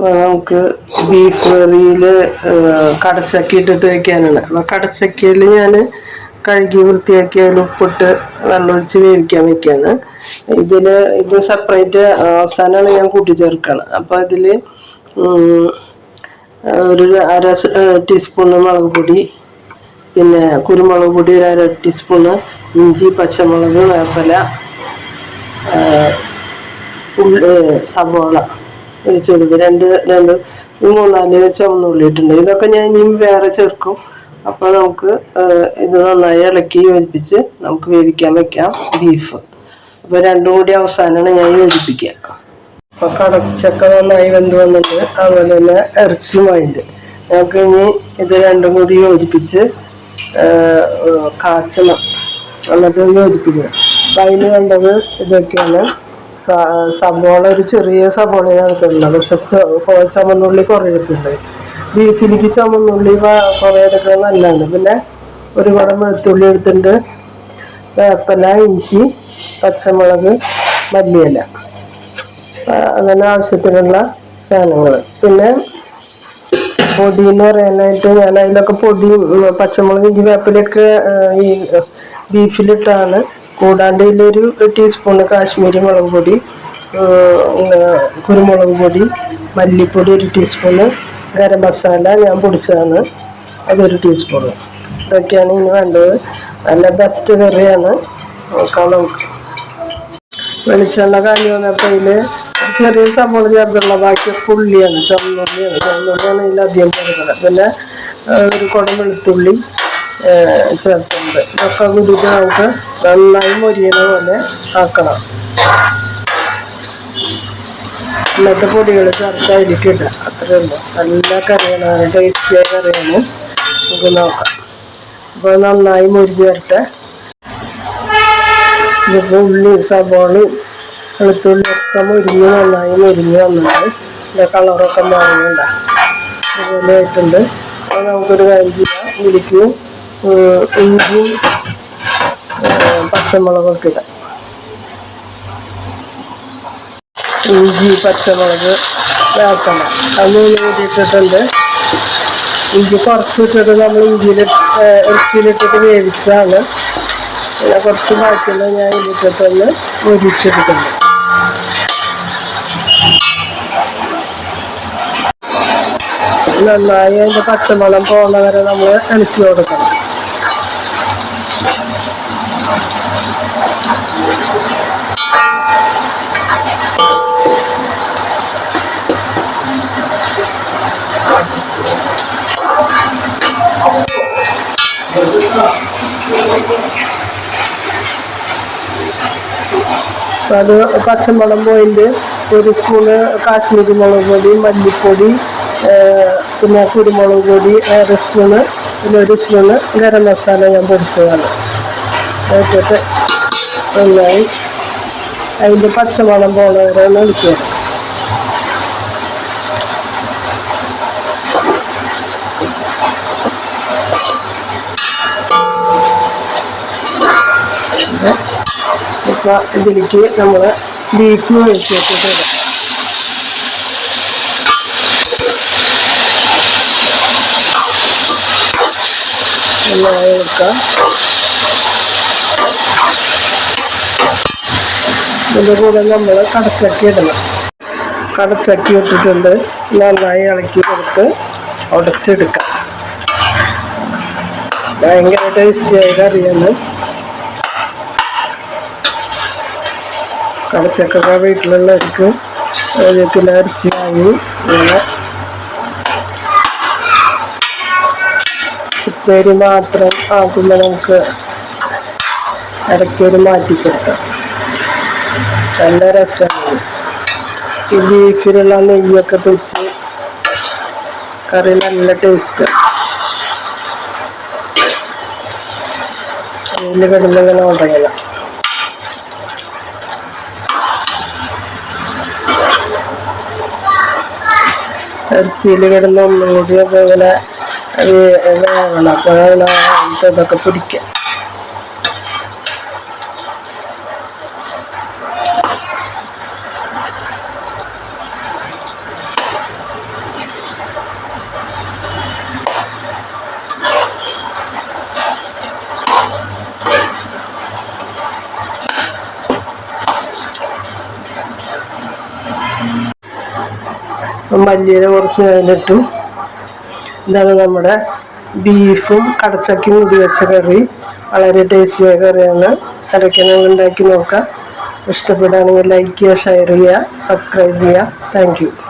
നമുക്ക് ബീഫ് കറിയിൽ കടച്ചക്ക ഇട്ടിട്ട് വയ്ക്കാനാണ് അപ്പോൾ കടച്ചക്കയിൽ ഞാൻ കഴുകി വൃത്തിയാക്കി അതിൽ ഉപ്പിട്ട് വെള്ളമൊഴിച്ച് വേവിക്കാൻ വെക്കുകയാണ് ഇതിൽ ഇത് സെപ്പറേറ്റ് അവസാനമാണ് ഞാൻ കൂട്ടിച്ചേർക്കുകയാണ് അപ്പോൾ അതിൽ ഒരു അര ടീസ്പൂണ് മുളക് പൊടി പിന്നെ കുരുമുളക് പൊടി ഒരു അര ടീസ്പൂണ് ഇഞ്ചി പച്ചമുളക് വേപ്പല ഉള്ളി സവോള രണ്ട് രണ്ട് രണ്ട് തീയതി മൂന്നാൽ ചുവന്നുള്ളി ഇട്ടുണ്ട് ഇതൊക്കെ ഞാൻ ഇനി വേറെ ചേർക്കും. അപ്പോൾ നമുക്ക് ഇത് നന്നായി ഇളക്കി യോജിപ്പിച്ച് നമുക്ക് വേവിക്കാൻ വെക്കാം ബീഫ് അപ്പോൾ രണ്ടും കൂടി അവസാനമാണ് ഞാൻ യോജിപ്പിക്കുക. അപ്പോൾ കടച്ചക്ക നന്നായി വെന്ത് വന്നിട്ട് അതുപോലെ തന്നെ ഇറച്ചിയുമായിട്ട് നമുക്ക് ഇനി ഇത് രണ്ടും കൂടി യോജിപ്പിച്ച് കാച്ചണം. എന്നിട്ട് യോജിപ്പിക്കുക. അപ്പം അതിന് വേണ്ടത് ഇതൊക്കെയാണ്. സ- സബോള ഒരു ചെറിയ സവോളയാണ് എടുത്തിട്ടുള്ളത് പക്ഷെ ചുമന്നുള്ളി കുറേ എടുത്തിട്ടുണ്ട് ബീഫിലേക്ക് ചുമന്നുള്ളി കുറേ എടുക്കുന്നത് നല്ലതാണ്. പിന്നെ ഒരുപാട് വെളുത്തുള്ളി എടുത്തിട്ടുണ്ട്. വേപ്പല ഇഞ്ചി പച്ചമുളക് മല്ലിയില. അങ്ങനെ ആവശ്യത്തിനുള്ള സാധനങ്ങൾ. പിന്നെ പൊടി എന്ന് പറയാനായിട്ട് ഞാൻ അതിലൊക്കെ പൊടിയും പച്ചമുളക് ഇഞ്ചി വേപ്പിലൊക്കെ ഈ ബീഫിലിട്ടാണ് കൂടാണ്ട് ഇതിലൊരു ടീസ്പൂണ് കാശ്മീരി മുളക് പൊടി കുരുമുളക് പൊടി മല്ലിപ്പൊടി ഒരു ടീസ്പൂണ് ഗരം മസാല ഞാൻ പൊടിച്ചതാണ്. അതൊരു ടീസ്പൂണ്. ഇതൊക്കെയാണ് ഇനി വേണ്ടത്. നല്ല ബെസ്റ്റ് കറിയാണ്. നോക്കാം വെളിച്ചെണ്ണ കാഞ്ഞു വന്നപ്പോൾ ചെറിയ സവോള ചേർത്തുള്ള ബാക്കി ഉള്ളിയാണ് ചന്നുള്ളിയാണ് ചന്നുള്ളിയാണ് ഇതിൽ അധികം പിന്നെ ഒരു കുടം വെളുത്തുള്ളി ചേർത്തുണ്ട് ഇതൊക്കെ കൂടിയിട്ട് നമുക്ക് നന്നായി മൊരിയണ പോലെ ആക്കണം. ഇന്നത്തെ പൊടികൾ ചേർത്തായിരിക്കില്ല അത്രേ നല്ല കറിയാണ്. നല്ല ടേസ്റ്റിയായ കറിയാണ്. നമുക്ക് നോക്കാം. അപ്പോൾ നന്നായി മുരിഞ്ഞ് വരട്ടെ. ഇതിപ്പോൾ ഉള്ളി സബോളയും വെളുത്തുള്ളി ഒക്കെ മുരിഞ്ഞ് നന്നായി മുരിഞ്ഞ് വന്നിട്ട് ഇതിന്റെ കളറൊക്കെ മാറുന്നുണ്ട് അതുപോലെ ആയിട്ടുണ്ട്. അപ്പോൾ നമുക്കൊരു കാര്യം ചെയ്യാം. ഏഹ്, ഇഞ്ചിയും പച്ചമുളകൊക്കെ ഇടാം. ഇഞ്ചി പച്ചമുളക് വേക്കണം അത് ഊരിയിട്ടിട്ടുണ്ട് ഇഞ്ചി കുറച്ചിട്ടിട്ട് നമ്മൾ ഇഞ്ചിയിൽ ഇറച്ചിയിലിട്ടിട്ട് വേവിച്ചതാണ്. പിന്നെ കുറച്ച് ബാക്കിയുള്ള ഞാൻ ഇതിട്ടിട്ടൊന്ന് മുരിച്ചെടുക്കുന്നു നന്നായി അതിന്റെ പച്ചമുളം പോകുന്ന വരെ നമ്മൾ ഇളക്കി കൊടുക്കണം. അത് പച്ചമുളം പോയിന്റ് ഒരു സ്പൂണ് കാശ്മീരി മുളക് പൊടി മല്ലിപ്പൊടി പിന്നെ കുരുമുളക് പൊടി അര സ്പൂണ് പിന്നെ ഒരു സ്പൂണ് ഗരം മസാല ഞാൻ പൊടിച്ചതാണ്. ഇട്ടിട്ട് നന്നായി. അതിന്റെ പച്ചമണം പോണ വരെ ഇപ്പം ഇതിലേക്ക് നമ്മൾ ബീഫ് വെച്ച് വെച്ചിട്ട് നന്നായി വെക്കാം ഇതിന്റെ കൂടെ നമ്മൾ കടച്ചക്കി ഇടണം. കടച്ചക്കി ഇട്ടിട്ടുണ്ട്. നന്നായി ഇളക്കി കൊടുത്ത് ഉടച്ചെടുക്കാം. ഭയങ്കര ടേസ്റ്റി ആയിട്ട് കറിയാണ് കടച്ചക്കൊക്കെ വീട്ടിലുള്ളവർക്ക് വീട്ടിൽ ഇറച്ചി വാങ്ങി ഇങ്ങനെ ഉപ്പേരി മാത്രം ആക്കുമ്പോൾ നമുക്ക് ഇടയ്ക്കൊരു മാറ്റിക്കൊടുക്കാം നല്ല രസമാണ്. ഈ ബീഫിലുള്ള നെയ്യൊക്കെ പൊച്ച് കറി നല്ല ടേസ്റ്റ് അതിൽ കിടന്നിങ്ങനെ ഉടയണം. ഇറച്ചിയിൽ കിടന്ന് ഒന്നും കൂടി വേ- വേവണം ഇതൊക്കെ പിടിക്കുക. മല്ലിയില കുറച്ച് അതിലിട്ടു. ഇതാണ് നമ്മുടെ ബീഫും കടച്ചക്കും കൂടി വെച്ച കറി. വളരെ ടേസ്റ്റിയായ കറിയാണ്. ഇടയ്ക്ക് നിങ്ങൾ ഉണ്ടാക്കി നോക്കാം. ഇഷ്ടപ്പെടുകയാണെങ്കിൽ ലൈക്ക് ചെയ്യുക ഷെയർ ചെയ്യുക സബ്സ്ക്രൈബ് ചെയ്യുക. താങ്ക്